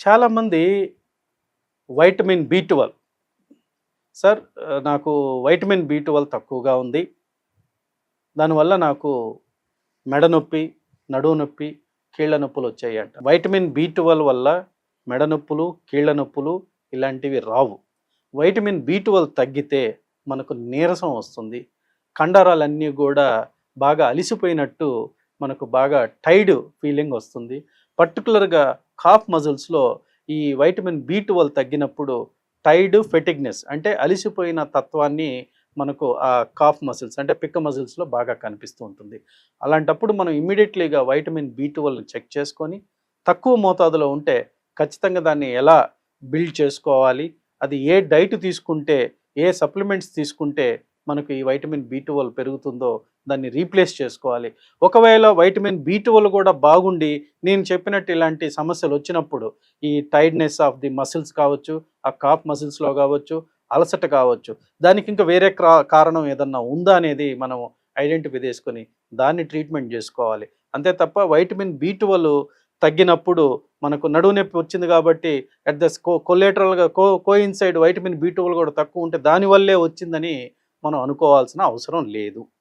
చాలామంది vitamin B twelve. Sir నాకు vitamin B twelve తక్కువగా ఉంది. దానివల్ల నాకు మెడ నొప్పి నడువు నొప్పి కీళ్ళ నొప్పులు వచ్చాయి అంట వైటమిన్ బి ట్వెల్వ్ వల్ల మెడ నొప్పులు కీళ్ళ నొప్పులు ఇలాంటివి రావు. వైటమిన్ బి ట్వెల్వ్ తగ్గితే మనకు నీరసం వస్తుంది. కండరాలన్నీ కూడా బాగా అలిసిపోయినట్టు మనకు బాగా టైడ్ ఫీలింగ్ వస్తుంది. పర్టికులర్గా కాఫ్ మజిల్స్లో ఈ వైటమిన్ బి ట్వెల్వ్ తగ్గినప్పుడు టైడ్ ఫెటిగ్నెస్ అంటే అలిసిపోయిన తత్వాన్ని మనకు ఆ కాఫ్ మజిల్స్ అంటే పిక్క మజిల్స్లో బాగా కనిపిస్తూ ఉంటుంది. అలాంటప్పుడు మనం ఇమ్మీడియట్లీగా వైటమిన్ బి ట్వెల్వ్ని చెక్ చేసుకొని తక్కువ మోతాదులో ఉంటే ఖచ్చితంగా దాన్ని ఎలా బిల్డ్ చేసుకోవాలి అది ఏ డైట్ తీసుకుంటే ఏ సప్లిమెంట్స్ తీసుకుంటే మనకు ఈ వైటమిన్ బి ట్వెల్వ్ పెరుగుతుందో దాన్ని రీప్లేస్ చేసుకోవాలి. ఒకవేళ వైటమిన్ బి ట్వెల్వ్ కూడా బాగుండి నేను చెప్పినట్టు ఇలాంటి సమస్యలు వచ్చినప్పుడు ఈ టైడ్నెస్ ఆఫ్ ది మసిల్స్ కావచ్చు ఆ కాఫ్ మసిల్స్లో కావచ్చు అలసట కావచ్చు దానికి ఇంకా వేరే క్రా- కారణం ఏదన్నా ఉందా అనేది మనం ఐడెంటిఫై చేసుకొని దాన్ని ట్రీట్మెంట్ చేసుకోవాలి. అంతే తప్ప వైటమిన్ బి ట్వెల్వ్ తగ్గినప్పుడు మనకు నడువు నొప్పి వచ్చింది కాబట్టి అట్ ద కొలేటరల్గా కో కోయిన్సైడ్ వైటమిన్ బి ట్వెల్వ్ కూడా తక్కువ ఉంటే దానివల్లే వచ్చిందని మనం అనుకోవాల్సిన అవసరం లేదు.